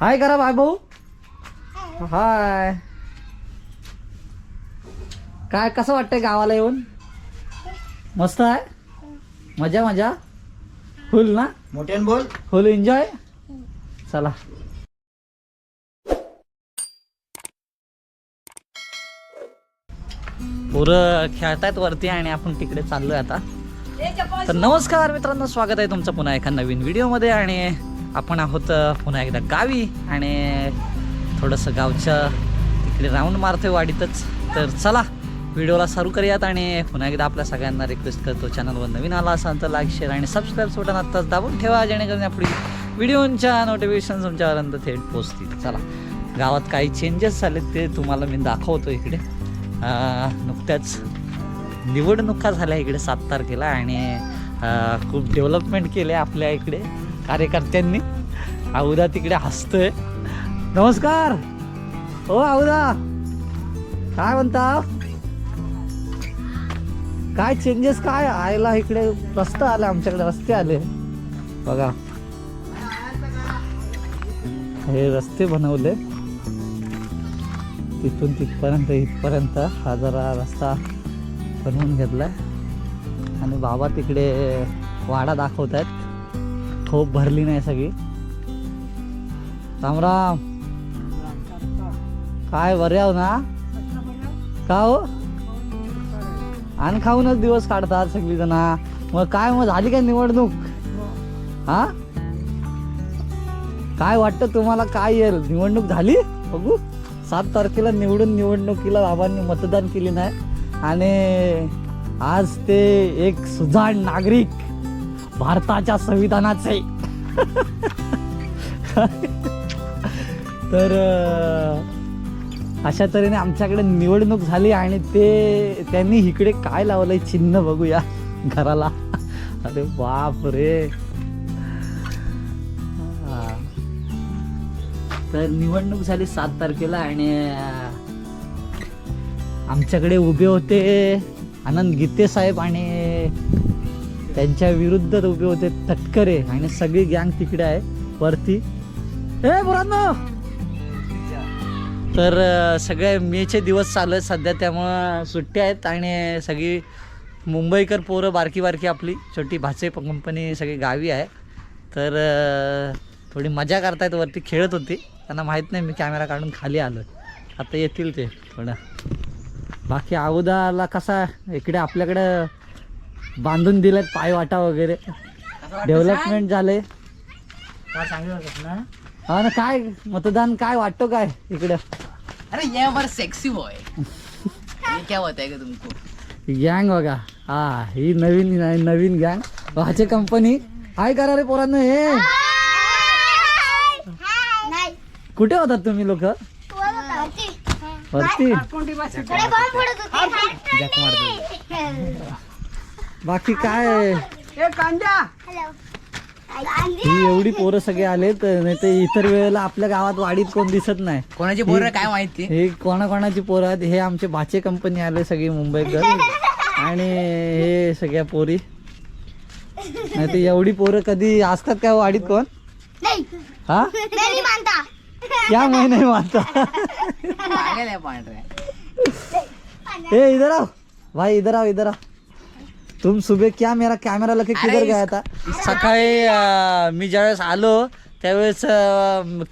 हाय करा बाय भाऊ हाय. काय कसं वाटतंय गावाला येऊन? मस्त आहे? मजा मजा. फुल ना? मोठ्यान बोल. Full enjoy. चला. पोरं खेळतायत वरती आणि आपण तिकडे चाललोय आता. तर नमस्कार मित्रांनो स्वागत आहे तुमचं पुन्हा एका नवीन व्हिडिओमध्ये आणि आपण आहोत पुन्हा एकदा गावी आणि थोडंसं गावच्या तिकडे राऊंड मारतोय वाडीतच. तर चला व्हिडिओला सुरू करूयात आणि पुन्हा एकदा आपल्या सगळ्यांना रिक्वेस्ट करतो चॅनलवर नवीन आला असाल तर लाईक शेअर आणि सबस्क्राईब बटन आत्ताच दाबून ठेवा जेणेकरून आपली व्हिडिओच्या नोटिफिकेशन तुमच्यापर्यंत थेट पोचतील चला गावात काही चेंजेस झालेत ते तुम्हाला मी दाखवतो इकडे. नुकत्याच निवडणुका झाल्या इकडे सात तारखेला आणि खूप डेव्हलपमेंट केले आपल्या इकडे. कार्यकर्त्यांनी आहुदा तिकडे हसतोय. नमस्कार. हो आहुदा काय म्हणता? काय चेंजेस काय आयला इकडे? रस्ता आला आमच्याकडे रस्ते आले. बघा. हे रस्ते बनवले. तिथून तिथपर्यंत इथपर्यंत हा जरा रस्ता बनवून घेतलाय. आणि बाबा तिकडे वाडा दाखवत आहेत ठोप भरली नाही सगळी. रामराम काय बरे ना? का हो? आणि खाऊनच दिवस काढतात सगळी जण मग काय मग झाली काय निवडणूक? हा? काय वाटतं तुम्हाला काय येईल? निवडणूक झाली? बघू. सात तारखेला निवडून निवडणुकीला बाबांनी मतदान केले नाही. आणि आज ते एक सुजाण नागरिक भारताच्या संविधानाचे. तर अशा तऱ्हेने आमच्याकडे निवडणूक झाली आणि ते त्यांनी इकडे काय लावलंय चिन्ह बघूया घराला. अरे बाप रे तर निवडणूक झाली सात तारखेला आणि आमच्याकडे उभे होते आनंद गीते साहेब आणि त्यांच्या विरुद्ध उभे होते तटकरे. आणि सगळी गँग तिकडे आहे वरती. ए बुरांनो तर सगळे मेचे दिवस चालू आहेत सध्या त्यामुळं सुट्ट्या आहेत आणि सगळी मुंबईकर पोरं बारकी बारकी आपली. छोटी भाचे कंपनी सगळी गावी आहे. तर थोडी मजा करतायत वरती खेळत होती. त्यांना माहीत नाही मी कॅमेरा काढून खाली आलो आता येतील ते थोडं. बाकी अगोदरला कसा इकडे आपल्याकडं बांधून दिलेत पायवाटा वगैरे. डेव्हलपमेंट झाले हा? ना काय मतदान काय वाटतो काय इकडं? अरे ये सेक्सी बॉय ये क्या बताएगा तुमको? गँग बघा. हा ही नवीन नवीन गँग भाचे कंपनी हाय करा रे पोरांनो हे. नाही कुठे होतात तुम्ही लोक? वरती. जॅक मारतो. बाकी काय हॅलो ही एवढी पोरं सगळे आलेत नाही तर इतर वेळेला आपल्या गावात वाडीत कोण दिसत नाही. कोणाची बोर काय माहिती हे कोणाकोणाची पोरं आहेत? हे आमचे भाचे कंपनी आले सगळी मुंबईकर आणि हे सगळ्या पोरी. नाही तर एवढी पोरं कधी असतात काय वाडीत कोण? नाही. हा? नाही मानता. क्या महिने मानता. ए इधर आओ. भाई इधर आओ इधर आओ. तुम सुबह क्या मेरा कैमरा लेके किधर गया था? सकाळी अं, मी ज्यावेळेस आलो त्यावेळेस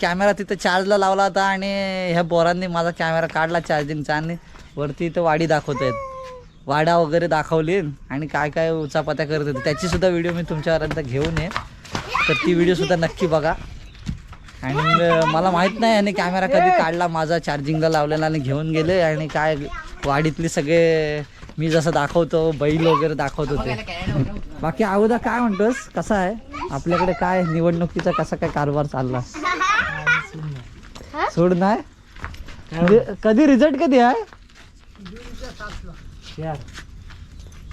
कॅमेरा तिथं चार्जला लावला होता आणि ह्या बोरांनी माझा कॅमेरा काढला चार्जिंगचा आणि वरती इथं वाडी दाखवत आहेत वाडा वगैरे दाखवली आणि काय काय उचापात्या करत होते. त्याची सुद्धा व्हिडिओ मी तुमच्यापर्यंत घेऊन येईन. तर ती व्हिडिओ सुद्धा नक्की बघा. आणि अं, मला माहीत नाही आणि कॅमेरा कधी काढला माझा चार्जिंगला लावलेला आणि घेऊन गेले आणि काय वाडीतले सगळे मी जसं दाखवतो बैल वगैरे दाखवत होते. बाकी अगोदर काय म्हणतोस? कसा आहे? आपल्याकडे काय निवडणुकीचा कसा काय कारभार चालला? सोड नाही म्हणजे कधी रिझल्ट कधी आहे?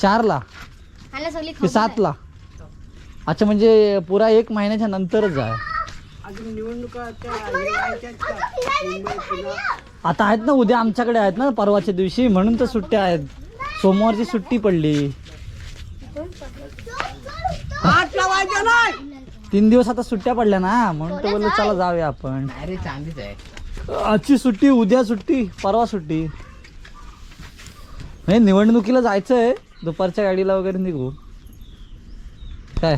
चारला. मला सगळी की सातला. अच्छा म्हणजे पुरा एक महिन्याच्या नंतरच आहे. आता आहेत ना उद्या आमच्याकडे आहेत ना परवाच्या दिवशी म्हणून तर सुट्ट्या आहेत. सोमवारची सुट्टी पडली. तीन दिवस आता सुट्ट्या पडल्या ना म्हणून तर बोललो चला जाऊया आपण. अरे चांदीच आहे. आजची सुट्टी उद्या सुट्टी परवा सुट्टी. नाही निवडणुकीला जायचंय. दुपारच्या गाडीला वगैरे निघू. काय?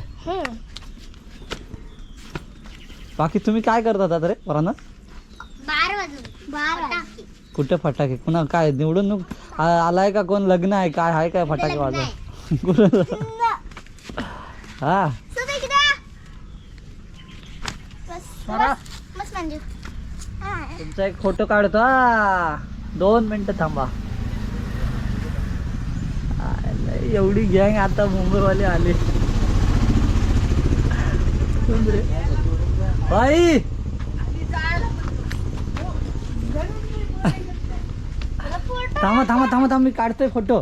बाकी तुम्ही काय करतात आता रे वरानं बार वाजून. बार. वाजून कुठे फटाके? पुन्हा काय निवडणूक आ- आलाय का कोण? लग्न आहे काय? आहे काय फटाके वाजव. कुठं? हा. तुमचा एक फोटो काढतो. हा. दोन मिनिटं थांबा. एवढी गँग आता मुंबईवाले आले. कोण रे? बाई. थांबा थांबा थांबा थांबा मी काढतोय फोटो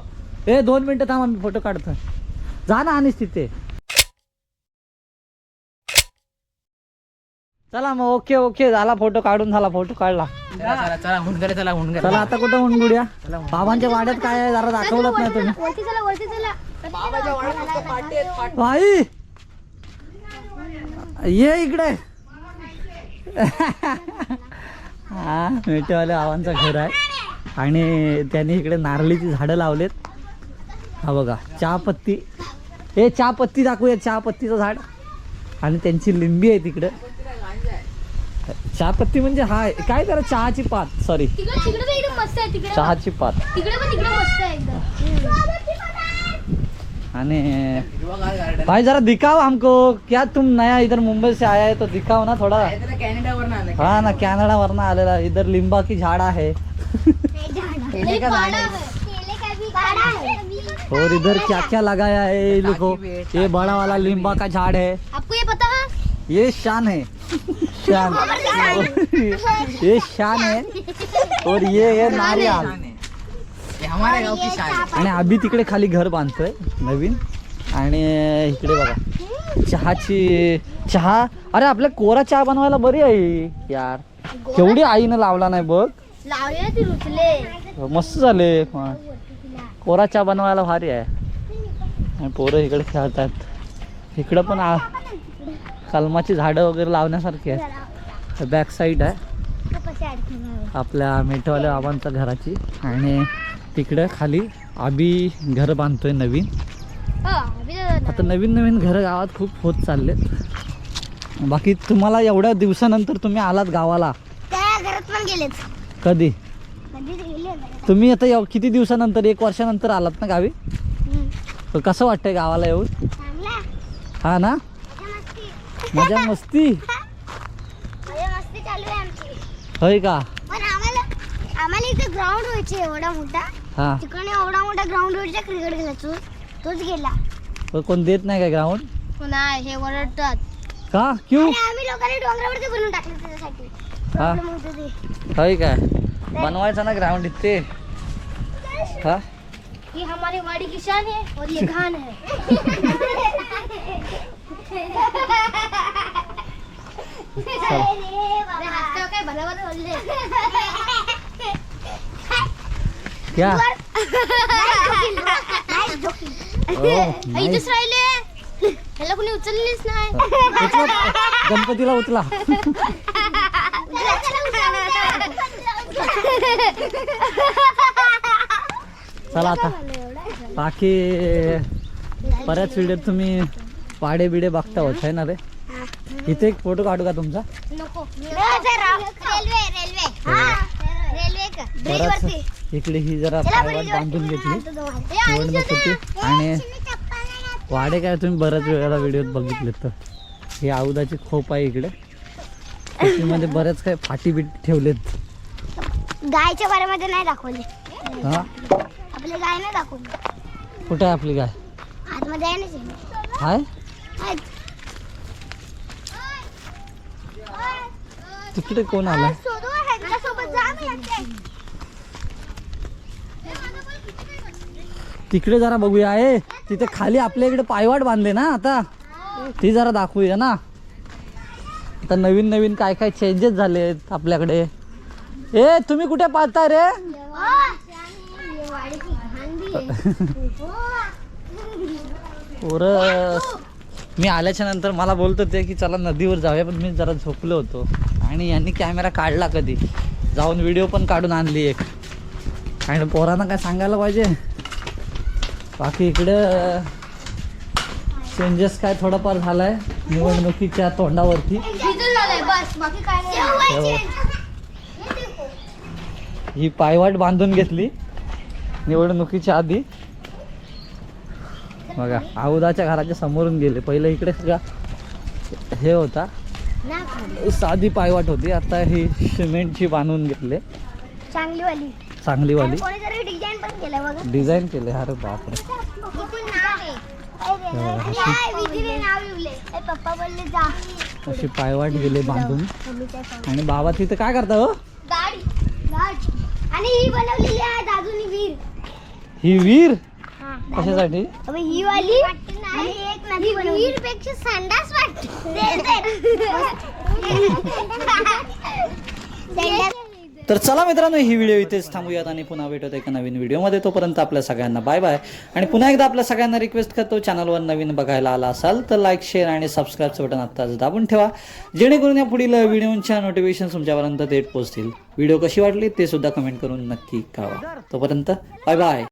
ए दोन मिनिटं थांबा मी फोटो काढतोय. जा ना आणीस तिथे. चला मग ओके ओके झाला फोटो काढून झाला फोटो काढला. चला आता कुठं उनगुड्या बाबांच्या वाड्यात काय आहे जरा दाखवलंच नाही तुम्ही. भाई ये इकडे. हा मेटेवाले आवांचं घर आहे. आणि त्यांनी इकडे नारळीची झाडं लावलेत. हा बघा चहापत्ती. हे चहापत्ती दाखवूया चहापत्तीचं झाड. आणि त्यांची लिंबी आहे तिकडं. चहापत्ती म्हणजे हा आहे. काय जरा चहाची पात सॉरी तिकडे तिकडे पण एकदम मस्त आहे तिकडे चहाची पात. तिकडे पण तिकडे मस्त आहे एकदम. आणि भाई जरा दिखाओ हमको। क्या तुम नया इधर मुंबई से आया है तो दिखाओ ना थोड़ा। कॅनडावर हाँ ना कनाडा वरना आलेला इधर लिंबा की झाड़ा है। झाड आहे? केले का भी काढा है। और इधर क्या क्या लगाया है ये देखो ये बड़ा वाला लिंबा का झाड़ है। आपको ये पता है? ये शान है। शान। ये शान है। और ये है नारियल। हमारे गाव की शान आहे. आणि अभि तिकडे खाली घर बांधतोय नवीन. आणि इकडे बघा. चहाची चहा? अरे आपल्या कोरा चहा बनवायला बरी आहे यार. केवढी आईनं लावला नाही बघ. मस्त झाले. पण. कोरा चहा बनवायला भारी आहे. आणि पोरं इकडे खेळतात. इकडं पण कलमाची झाडं वगैरे लावण्यासारखी आहे बॅक साईड आहे. आपल्या मेठवाल्या बाबांच्या घराची. आणि तिकडं खाली आबी घर बांधतोय नवीन. आता नवीन नवीन घरं गावात खूप होत चाललेत. बाकी तुम्हाला एवढ्या दिवसानंतर तुम्ही आलात गावाला. कधी? घरात. तुम्ही आता किती दिवसानंतर एक वर्षानंतर आलात ना गावी. तर कसं वाटतंय गावाला येऊन? हा ना? मजा मस्ती. होय का? आम्हाला इथे ग्राउंड व्हायचे एवढा मोठा. हा. तिकडे एवढा मोठा ग्राउंड व्हायचा क्रिकेट खेळायचो तोच गेला. कोण देत नाही का ग्राउंड नाही हे ओरडतात. का? क्यू? आणि आम्ही लोकांनी डोंगरावरती बनवून टाकले त्याच्यासाठी. हा. ते. होय काय? बनवायचं ना ग्राउंड इथे. हा? ये हमारी वाड़ी की शान है और ये घान है. अरे हसते हो काय? भला भला बोलले क्या? इथेच राहिले ह्याला कोणी उचललीच नाही? उचला. गणपतीला उचला. चला आता. बाकी बऱ्याच व्हिडिओत तुम्ही वाडे बिडे बघता होत आहे ना रे? इथे एक फोटो काढू का तुमचा? नको. रेल्वे रेल्वे बराच इकडे ही जरा पायवाट बांधून घेतली. वरती निवडणूक होती. आणि वाडे काय तुम्ही बऱ्याच वेळेला व्हिडिओत बघितले तर. ही औदाची खोप आहे इकडे. मध्ये बरेच काय फाटी बिटी ठेवलेत. गायच्या बारेमध्ये नाही दाखवले. हा? आपले गाय नाही दाखवले. कुठे आहे आपली गाय? आतमध्ये आहे ना हाय. तिकडे कोण शोधू ह्यांच्यासोबत जा मी येते. तिकडे जरा बघूया आहे तिथे खाली आपल्या इकडे पायवाट बांधले ना आता. ती जरा दाखवूया ना. आता नवीन नवीन काय काय चेंजेस झालेत आपल्याकडे. ए तुम्ही कुठे पाहता रे? पोरं. मी आल्याच्यानंतर मला बोलत होते की चला नदीवर जाऊया पण मी जरा झोपलो होतो. आणि यांनी कॅमेरा काढला कधी. जाऊन व्हिडिओ पण काढून आणली एक. आणि पोरांना काय सांगायला पाहिजे? बाकी इकडं चेंजेस काय थोडंफार झालाय. निवडणुकीच्या तोंडावरती. ही पायवाट बांधून घेतली निवडणुकीच्या आधी. बघा आऊदाच्या घराच्या समोरून गेले. पहिले इकडे सगळा हे होता. साधी पायवाट होती. आता ही सिमेंटची बांधून घेतले. चांगली वाली. चांगलीवाली कोणीतरी डिझाईन पण केलं बघा. डिझाईन केले अरे बापरे. अशी पायवाट गेले. बांधून. आणि बाबा तिथं काय करता हो? गाडी गाडी. आणि ही बनवलेली आहे दादूनी वीर. ही वीर? हा. कशासाठी? अबे ही वाली? वीरपेक्षा संडास वाटते तर चला मित्रांनो ही व्हिडिओ इथेच थांबूयात आणि पुन्हा भेटत एका नवीन व्हिडिओमध्ये. तोपर्यंत आपल्या सगळ्यांना बाय बाय आणि पुन्हा एकदा आपल्या सगळ्यांना रिक्वेस्ट करतो चॅनलवर नवीन बघायला आला असाल तर लाईक शेअर आणि सबस्क्राईबचं बटन आत्ताच दाबून ठेवा. जेणेकरून या पुढील व्हिडिओच्या नोटिफिकेशन तुमच्यापर्यंत थेट पोहोचतील. व्हिडिओ कशी वाटली ते सुद्धा कमेंट करून नक्की कळवा. तोपर्यंत बाय बाय